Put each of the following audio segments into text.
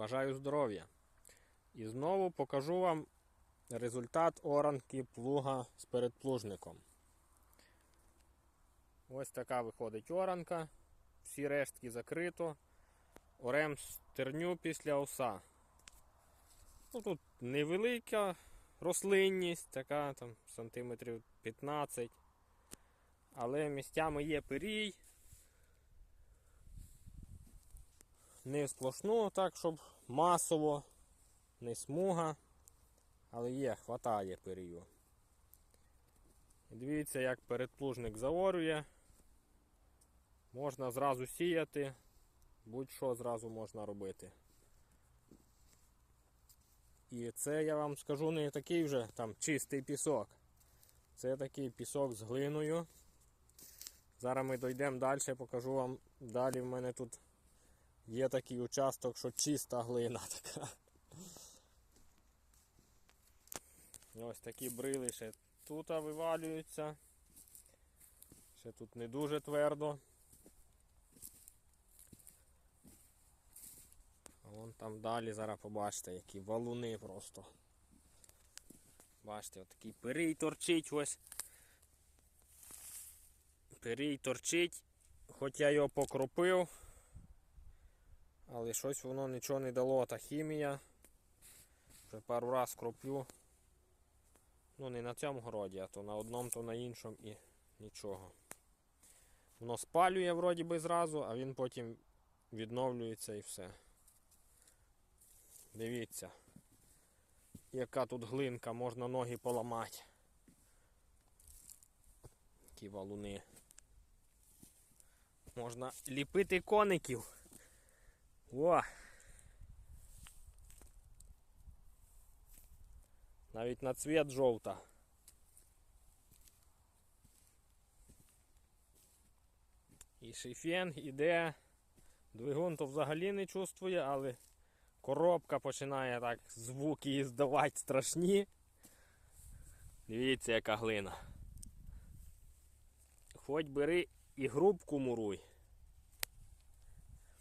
Бажаю здоров'я. І знову покажу вам результат оранки плуга з передплужником. Ось така виходить оранка. Всі рештки закрито. Орем стерню після оса. Ну, тут невелика рослинність, така там сантиметрів 15. Але місцями є пирій. Не сплошну, так, щоб масово, не смуга. Але є, хватає пирію. Дивіться, як передплужник заорює. Можна зразу сіяти, будь-що зразу можна робити. І це я вам скажу не такий вже там чистий пісок. Це такий пісок з глиною. Зараз ми дійдемо далі, покажу вам. Далі в мене тут є такий участок, що чиста глина така. Ось такі брили ще тут вивалюються. Ще тут не дуже твердо. А вон там далі зараз побачите, які валуни просто. Бачите, отакий пирій торчить ось. Пирій торчить, хоч я його покропив, але щось воно нічого не дало, та хімія. Вже пару раз кроплю. Ну не на цьому городі, а то на одному, то на іншому і нічого. Воно спалює вроді би зразу, а він потім відновлюється і все. Дивіться, яка тут глинка, можна ноги поламати. Такі валуни. Можна ліпити коників. О! Навіть на цвіт жовта. І шифен іде. Двигун то взагалі не чувствує, але коробка починає так звуки іздавати страшні. Дивіться, яка глина. Хоч бери і грубку муруй.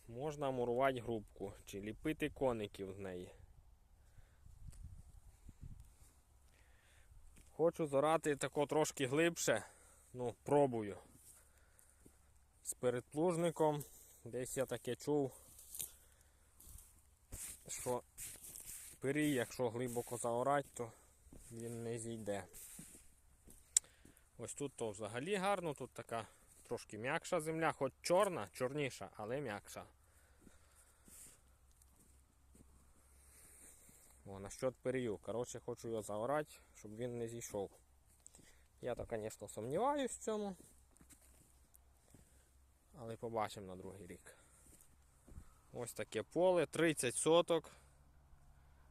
Можна мурувати грубку чи ліпити коників з неї. Хочу зорати тако трошки глибше. Ну, пробую. З передплужником. Десь я таке чув, що пирій, якщо глибоко заорать, то він не зійде. Ось тут то взагалі гарно, тут така трошки м'якша земля, хоч чорна, чорніша, але м'якша. О, насчет перію. Коротше, хочу його заорати, щоб він не зійшов. Я то, звісно, сумніваюсь в цьому. Але побачимо на другий рік. Ось таке поле, 30 соток.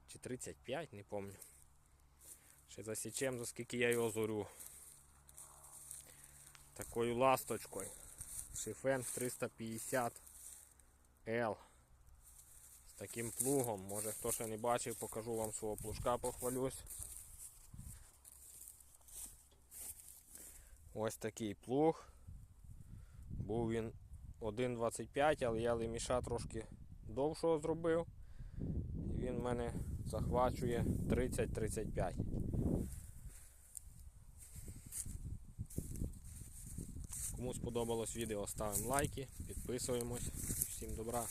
Чи 35, не пам'ятаю. Ще засічем, за скільки я його зорю. Такою ласточкою. Шифен 350 L. Таким плугом. Може хто ще не бачив, покажу вам свого плужка, похвалюсь. Ось такий плуг. Був він 1,25, але я леміша трошки довшого зробив. І він в мене захвачує 30-35. Кому сподобалось відео, ставимо лайки, підписуємось. Всім добра.